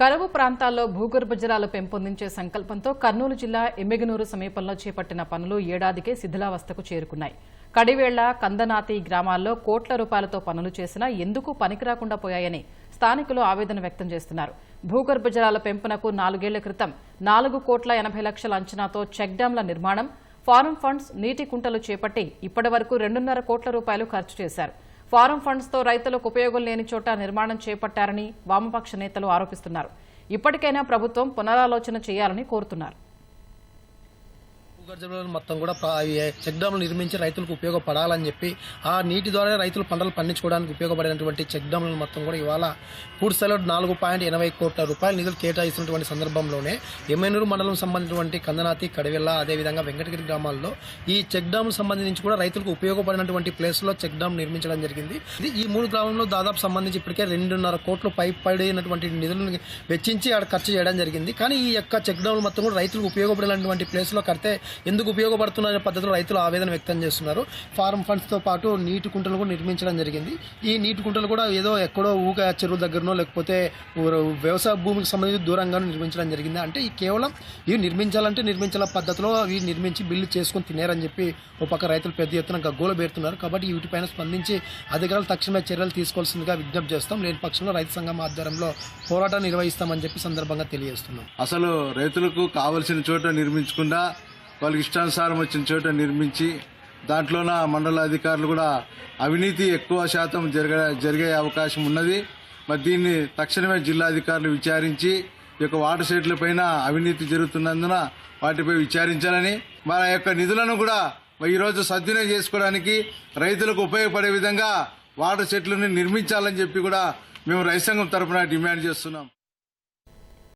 కరువు ప్రాంతాల్లో భూగర్భ జలాలు పెంపొందించే సంకల్పంతో కర్నూలు జిల్లా ఎమ్మెగనూరు సమీపంలో చేపట్టిన పనులు ఏడాదికే శిథిలావస్థకు చేరుకున్నాయి. కడివేళ్ళ కందనాతి గ్రామాల్లో కోట్ల రూపాయలతో పనులు చేసినా ఎందుకు పనికిరాకుండా పోయాయని స్థానికులు ఆవేదన వ్యక్తం చేస్తున్నారు. భూగర్భ జలాల పెంపునకు నాలుగేళ్ళ క్రితం నాలుగు కోట్ల ఎనభై లక్షల అంచనాతో చెక్ డ్యాంల నిర్మాణం ఫారం ఫండ్స్ నీటి కుంటలు చేపట్టి ఇప్పటి వరకు రెండున్నర కోట్ల రూపాయలు ఖర్చు చేశారు. ఫారం ఫండ్స్తో రైతులకు ఉపయోగం లేని చోట నిర్మాణం చేపట్టారని వామపక్ష నేతలు ఆరోపిస్తున్నారు. ఇప్పటికైనా ప్రభుత్వం పునరాలోచన చేయాలని కోరుతున్నారు. మొత్తం కూడా అవి చెక్ డ్యాములు నిర్మించి రైతులకు ఉపయోగపడాలని చెప్పి ఆ నీటి ద్వారా రైతులు పంటలు పండించుకోవడానికి ఉపయోగపడినటువంటి చెక్ డ్యాములను మొత్తం కూడా ఇవాళ పూర్తిస్థాయిలో నాలుగు పాయింట్ ఎనభై కోట్ల రూపాయల నిధులు కేటాయిస్తున్నటువంటి సందర్భంలోనే ఎమ్మెనూరు మండలం సంబంధించినటువంటి కందనాతి కడవెల్ల అదేవిధంగా వెంకటగిరి గ్రామాల్లో ఈ చెక్ డ్యాములు సంబంధించి కూడా రైతులకు ఉపయోగపడినటువంటి ప్లేస్లో చెక్ డ్యామ్ నిర్మించడం జరిగింది. ఇది ఈ మూడు గ్రామంలో దాదాపు సంబంధించి ఇప్పటికే రెండున్నర కోట్లు పై పడినటువంటి నిధులను వెచ్చించి ఆడ ఖర్చు చేయడం జరిగింది. కానీ ఈ యొక్క చెక్ డ్యాములు మొత్తం కూడా రైతులకు ఉపయోగపడినటువంటి ప్లేస్లో కడితే ఎందుకు ఉపయోగపడుతున్న పద్ధతిలో రైతులు ఆవేదన వ్యక్తం చేస్తున్నారు. ఫార్మ్ ఫండ్స్తో పాటు నీటి కుంటలు కూడా నిర్మించడం జరిగింది. ఈ నీటి కుంటలు కూడా ఏదో ఎక్కడో ఊక చెరువు దగ్గరనో లేకపోతే వ్యవసాయ భూమికి సంబంధించి దూరంగానో నిర్మించడం జరిగింది. అంటే ఈ కేవలం ఇవి నిర్మించాలంటే నిర్మించాల పద్ధతిలో ఇవి నిర్మించి బిల్లు చేసుకుని తినేరని చెప్పి ఒక పక్క రైతులు పెద్ద ఎత్తున గగ్గోలు పెడుతున్నారు. కాబట్టి వీటిపైన స్పందించి అధికారులు తక్షణమే చర్యలు తీసుకోవాల్సిందిగా విజ్ఞప్తి చేస్తాం. లేని పక్షంలో రైతు సంఘం ఆధ్వర్యంలో పోరాటం నిర్వహిస్తామని చెప్పి సందర్భంగా తెలియజేస్తున్నాం. అసలు రైతులకు కావలసిన చోట నిర్మించకుండా వాళ్ళకి ఇష్టానుసారం వచ్చిన చోట నిర్మించి దాంట్లోన మండల అధికారులు కూడా అవినీతి ఎక్కువ శాతం జరగ జరిగే అవకాశం ఉన్నది. మరి దీన్ని తక్షణమే జిల్లా అధికారులు విచారించి ఈ యొక్క వాటర్ షెడ్ల పైన అవినీతి జరుగుతున్నందున వాటిపై విచారించాలని మన యొక్క నిధులను కూడా ఈరోజు సద్వినియోగం చేసుకోవడానికి రైతులకు ఉపయోగపడే విధంగా వాటర్ షెడ్లను నిర్మించాలని చెప్పి కూడా మేము రైతు సంఘం తరపున డిమాండ్ చేస్తున్నాం.